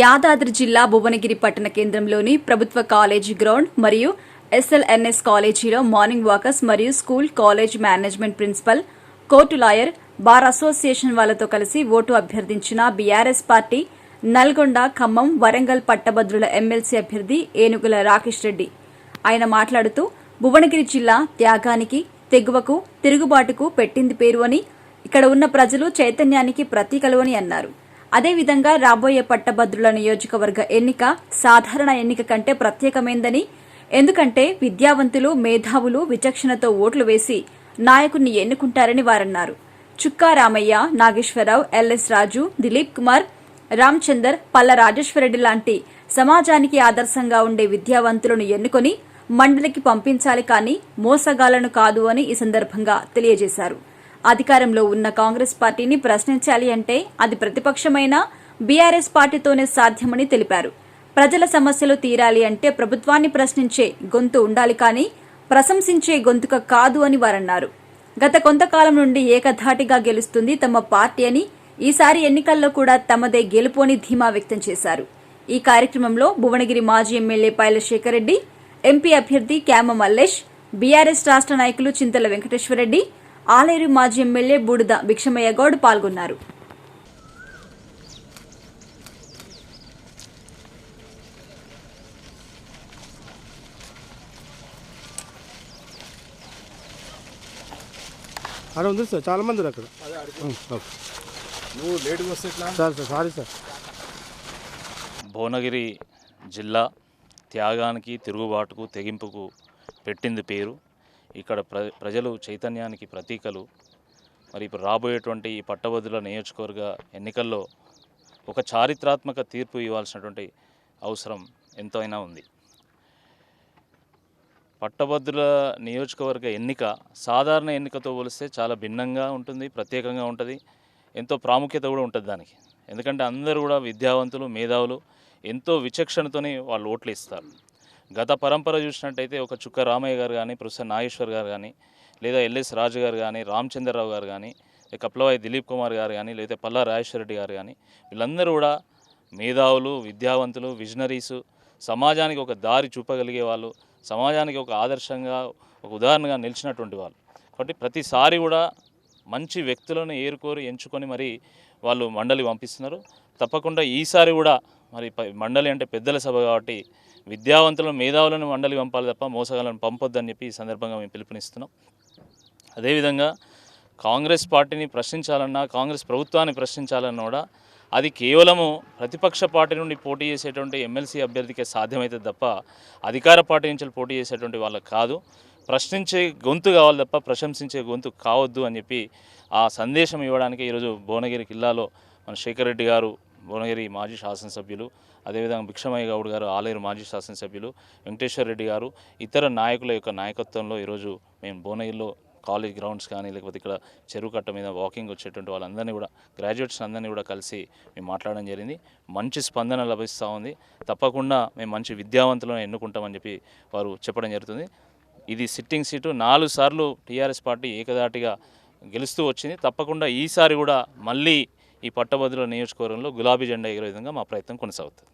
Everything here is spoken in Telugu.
యాదాద్రి జిల్లా భువనగిరి పట్టణ కేంద్రంలోని ప్రభుత్వ కాలేజీ గ్రౌండ్ మరియు ఎస్ఎల్ఎన్ఎస్ కాలేజీలో మార్నింగ్ వాకర్స్ మరియు school college management principal court lawyer bar association వాళ్ళతో కలిసి ఓటు అభ్యర్థించిన బీఆర్ఎస్ పార్టీ నల్గొండ ఖమ్మం వరంగల్ పట్టభద్రుల ఎమ్మెల్సీ అభ్యర్థి ఏనుగుల రాకేష్ రెడ్డి. ఆయన మాట్లాడుతూ భువనగిరి జిల్లా త్యాగానికి తెగువకు తిరుగుబాటుకు పెట్టింది పేరు అని ఇక్కడ ఉన్న ప్రజలు చైతన్యానికి ప్రతీకలు అని అన్నారు. అదేవిధంగా రాబోయే పట్టభద్రుల నియోజకవర్గ ఎన్నిక సాధారణ ఎన్నిక కంటే ప్రత్యేకమైందని ఎందుకంటే విద్యావంతులు మేధావులు విచక్షణతో ఓట్లు వేసి నాయకుణ్ణి ఎన్నుకుంటారని వారన్నారు. చుక్కా రామయ్య నాగేశ్వరరావు ఎల్ఎస్ రాజు దిలీప్ కుమార్ రామచందర్ పల్ల రాజేశ్వరరెడ్డి లాంటి సమాజానికి ఆదర్శంగా ఉండే విద్యావంతులను ఎన్నుకొని మండలికి పంపించాలి కానీ మోసగాలను కాదు అని ఈ సందర్భంగా తెలియజేశారు. అధికారంలో ఉన్న కాంగ్రెస్ పార్టీని ప్రశ్నించాలి అంటే అది ప్రతిపక్షమైన బీఆర్ఎస్ పార్టీతోనే సాధ్యమని తెలిపారు. ప్రజల సమస్యలు తీరాలి అంటే ప్రభుత్వాన్ని ప్రశ్నించే గొంతు ఉండాలి కానీ ప్రశంసించే గొంతుక కాదు అని వారన్నారు. గత కొంతకాలం నుండి ఏకధాటిగా గెలుస్తుంది తమ పార్టీ అని ఈసారి ఎన్నికల్లో కూడా తమదే గెలుపోని ధీమా వ్యక్తం చేశారు. ఈ కార్యక్రమంలో భువనగిరి మాజీ ఎమ్మెల్యే పైల శేఖర్ రెడ్డి ఎంపీ అభ్యర్థి క్యామ మల్లేష్ బీఆర్ఎస్ రాష్ట్ర నాయకులు చింతల వెంకటేశ్వరరెడ్డి ఆలేరు మాజీ ఎమ్మెల్యే బూడిద భిక్షమయ్య గౌడ్ పాల్గొన్నారు. అక్కడ ఉంది సార్ చాలా మంది అక్కడ. నువ్వు లేటుగా వస్తే ఎట్లా? Sir sir sorry sir. Bhuvanagiri జిల్లా త్యాగానికి తిరుగుబాటుకు తెగింపుకు పెట్టింది పేరు ఇక్కడ ప్ర ప్రజలు చైతన్యానికి ప్రతీకలు. మరి ఇప్పుడు రాబోయేటువంటి ఈ పట్టభద్రుల నియోజకవర్గ ఎన్నికల్లో ఒక చారిత్రాత్మక తీర్పు ఇవ్వాల్సినటువంటి అవసరం ఎంతైనా ఉంది. పట్టభద్రుల నియోజకవర్గ ఎన్నిక సాధారణ ఎన్నికతో పోలిస్తే చాలా భిన్నంగా ఉంటుంది ప్రత్యేకంగా ఉంటుంది ఎంతో ప్రాముఖ్యత కూడా ఉంటుంది దానికి. ఎందుకంటే అందరూ కూడా విద్యావంతులు మేధావులు ఎంతో విచక్షణతోనే వాళ్ళు ఓట్లు ఇస్తారు. గత పరంపర చూసినట్టయితే ఒక చుక్క రామయ్య గారు కానీ ప్రొఫెసర్ నాగేశ్వర్ గారు కానీ లేదా ఎల్ఎస్ రాజు గారు కానీ రామచంద్రరావు గారు కానీ కప్లవాయి దిలీప్ కుమార్ గారు కానీ లేదా పల్లా రాజేశ్వర రెడ్డి గారు కానీ వీళ్ళందరూ కూడా మేధావులు విద్యావంతులు విజనరీసు సమాజానికి ఒక దారి చూపగలిగే వాళ్ళు సమాజానికి ఒక ఆదర్శంగా ఒక ఉదాహరణగా నిలిచినటువంటి వాళ్ళు. కాబట్టి ప్రతిసారి కూడా మంచి వ్యక్తులను ఏరుకోరి ఎంచుకొని మరి వాళ్ళు మండలి పంపిస్తున్నారు. తప్పకుండా ఈసారి కూడా మరి మండలి అంటే పెద్దల సభ కాబట్టి విద్యావంతులను మేధావులను మండలి పంపాలి తప్ప మోసగాలను పంపొద్దని చెప్పి ఈ సందర్భంగా మేము పిలుపునిస్తున్నాం. అదేవిధంగా కాంగ్రెస్ పార్టీని ప్రశ్నించాలన్నా కాంగ్రెస్ ప్రభుత్వాన్ని ప్రశ్నించాలన్నా కూడా అది కేవలము ప్రతిపక్ష పార్టీ నుండి పోటీ చేసేటువంటి ఎమ్మెల్సీ అభ్యర్థికే సాధ్యమవుతుంది తప్ప అధికార పార్టీ నుంచి పోటీ చేసేటువంటి వాళ్ళకి కాదు. ప్రశ్నించే గొంతు కావాలి తప్ప ప్రశంసించే గొంతు కావద్దు అని చెప్పి ఆ సందేశం ఇవ్వడానికి ఈరోజు భువనగిరి జిల్లాలో మన శేఖర్ రెడ్డి గారు భువనగిరి మాజీ శాసనసభ్యులు అదేవిధంగా భిక్షమయ్య గౌడ్ గారు ఆలేరు మాజీ శాసనసభ్యులు వెంకటేశ్వర రెడ్డి గారు ఇతర నాయకుల యొక్క నాయకత్వంలో ఈరోజు మేము భువనగిరిలో కాలేజ్ గ్రౌండ్స్ కానీ లేకపోతే ఇక్కడ చెరువు కట్ట మీద వాకింగ్ వచ్చేటువంటి వాళ్ళందరినీ కూడా గ్రాడ్యుయేట్స్ అందరినీ కూడా కలిసి మేము మాట్లాడడం జరిగింది. మంచి స్పందన లభిస్తూ ఉంది. తప్పకుండా మేము మంచి విద్యావంతులను ఎన్నుకుంటామని చెప్పి వారు చెప్పడం జరుగుతుంది. ఇది సిట్టింగ్ సీటు. నాలుగు సార్లు టీఆర్ఎస్ పార్టీ ఏకదాటిగా గెలుస్తూ వచ్చింది. తప్పకుండా ఈసారి కూడా మళ్ళీ ఈ పట్టభద్రుల నియోజకవర్గంలో గులాబీ జెండా ఎగిరే విధంగా మా ప్రయత్నం కొనసాగుతుంది.